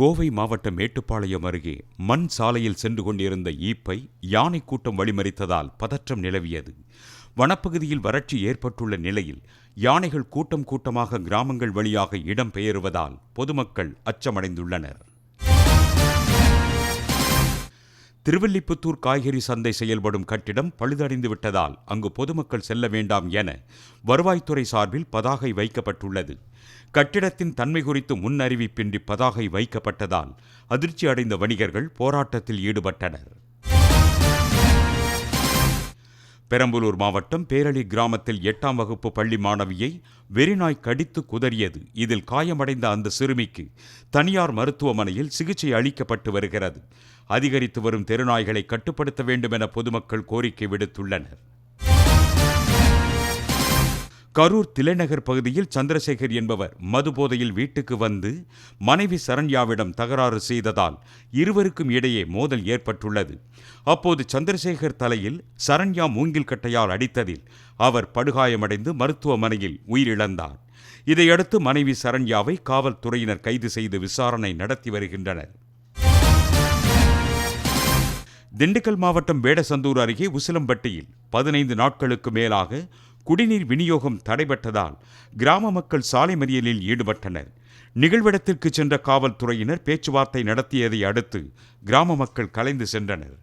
கோவை மாவட்டம் மேட்டுப்பாளையம் அருகே மண் சாலையில் சென்று கொண்டிருந்த ஈப்பை யானை கூட்டம் வழிமறித்ததால் பதற்றம் நிலவியது. வனப்பகுதியில் வறட்சி ஏற்பட்டுள்ள நிலையில் யானைகள் கூட்டம் கூட்டமாக கிராமங்கள் வழியாக இடம்பெயருவதால் பொதுமக்கள் அச்சமடைந்துள்ளனர். திருவில்லிபுத்தூர் காய்கறி சந்தை செயல்படும் கட்டிடம் பழுதடைந்து விட்டதால் அங்கு பொதுமக்கள் செல்ல வேண்டாம் என வருவாய்த்துறை சார்பில் பதாகை வைக்கப்பட்டுள்ளது. கட்டிடத்தின் தன்மை குறித்து முன் அறிவிப்பின்றி பதாகை வைக்கப்பட்டதால் அதிர்ச்சி அடைந்த வணிகர்கள் போராட்டத்தில் ஈடுபட்டனர். பெரம்பலூர் மாவட்டம் பேரளி கிராமத்தில் எட்டாம் வகுப்பு பள்ளி மாணவியை வெறிநாய் கடித்து குதறியது. இதில் காயமடைந்த அந்த சிறுமிக்கு தனியார் மருத்துவமனையில் சிகிச்சை அளிக்கப்பட்டு வருகிறது. அதிகரித்து வரும் தெருநாய்களை கட்டுப்படுத்த வேண்டும் என பொதுமக்கள் கோரிக்கை விடுத்துள்ளனர். கரூர் திலைநகர் பகுதியில் சந்திரசேகர் என்பவர் மது போதையில் வீட்டுக்கு வந்து மனைவி சரண்யாவிடம் தகராறு செய்ததால் இருவருக்கும் இடையே மோதல் ஏற்பட்டுள்ளது. அப்போது சந்திரசேகர் தலையில் சரண்யா மூங்கில் கட்டையால் அடித்ததில் அவர் படுகாயமடைந்து மருத்துவமனையில் உயிரிழந்தார். இதையடுத்து மனைவி சரண்யாவை காவல்துறையினர் கைது செய்து விசாரணை நடத்தி வருகின்றனர். திண்டுக்கல் மாவட்டம் வேடசந்தூர் அருகே உசிலம்பட்டியில் பதினைந்து நாட்களுக்கு மேலாக குடிநீர் விநியோகம் தடைபட்டதால் கிராம மக்கள் சாலை மறியலில் ஈடுபட்டனர். நிகழ்விடத்திற்கு சென்ற காவல்துறையினர் பேச்சுவார்த்தை நடத்தியதை அடுத்து கிராம மக்கள் கலைந்து சென்றனர்.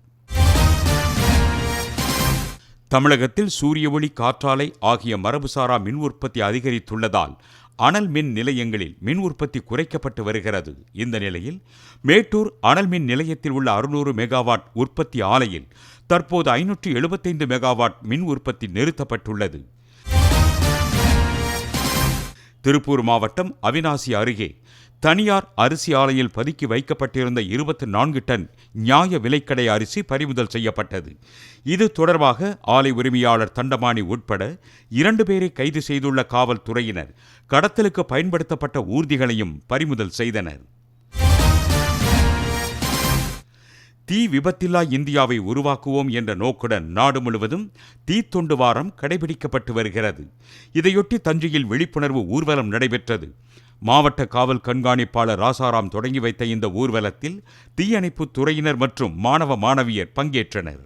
தமிழகத்தில் சூரிய ஒளி காற்றாலை ஆகிய மரபுசாரா மின் உற்பத்தி அதிகரித்துள்ளதால் அனல் மின் நிலையங்களில் மின் உற்பத்தி குறைக்கப்பட்டு வருகிறது. இந்த நிலையில் மேட்டூர் அனல் மின் நிலையத்தில் உள்ள அறுநூறு மெகாவாட் உற்பத்தி ஆலையில் தற்போது ஐநூற்று எழுபத்தைந்து மெகாவாட் மின் உற்பத்தி நிறுத்தப்பட்டுள்ளது. திருப்பூர் மாவட்டம் அவினாசி அருகே தனியார் அரிசி ஆலையில் பதுக்கி வைக்கப்பட்டிருந்த இருபத்தி நான்கு டன் நியாய விலைக்கடை அரிசி பறிமுதல் செய்யப்பட்டது. இது தொடர்பாக ஆலை உரிமையாளர் தண்டமானி உட்பட இரண்டு பேரை கைது செய்துள்ள காவல்துறையினர் கடத்தலுக்கு பயன்படுத்தப்பட்ட ஊர்திகளையும் பறிமுதல் செய்தனர். தீ விபத்தில்லா இந்தியாவை உருவாக்குவோம் என்ற நோக்குடன் நாடு முழுவதும் தீத்தொண்டு வாரம் கடைபிடிக்கப்பட்டு வருகிறது. இதையொட்டி தஞ்சையில் விழிப்புணர்வு ஊர்வலம் நடைபெற்றது. மாவட்ட காவல் கண்காணிப்பாளர் ராசாராம் தொடங்கி வைத்த இந்த ஊர்வலத்தில் தீயணைப்புத் துறையினர் மற்றும் மாணவ மாணவியர் பங்கேற்றனர்.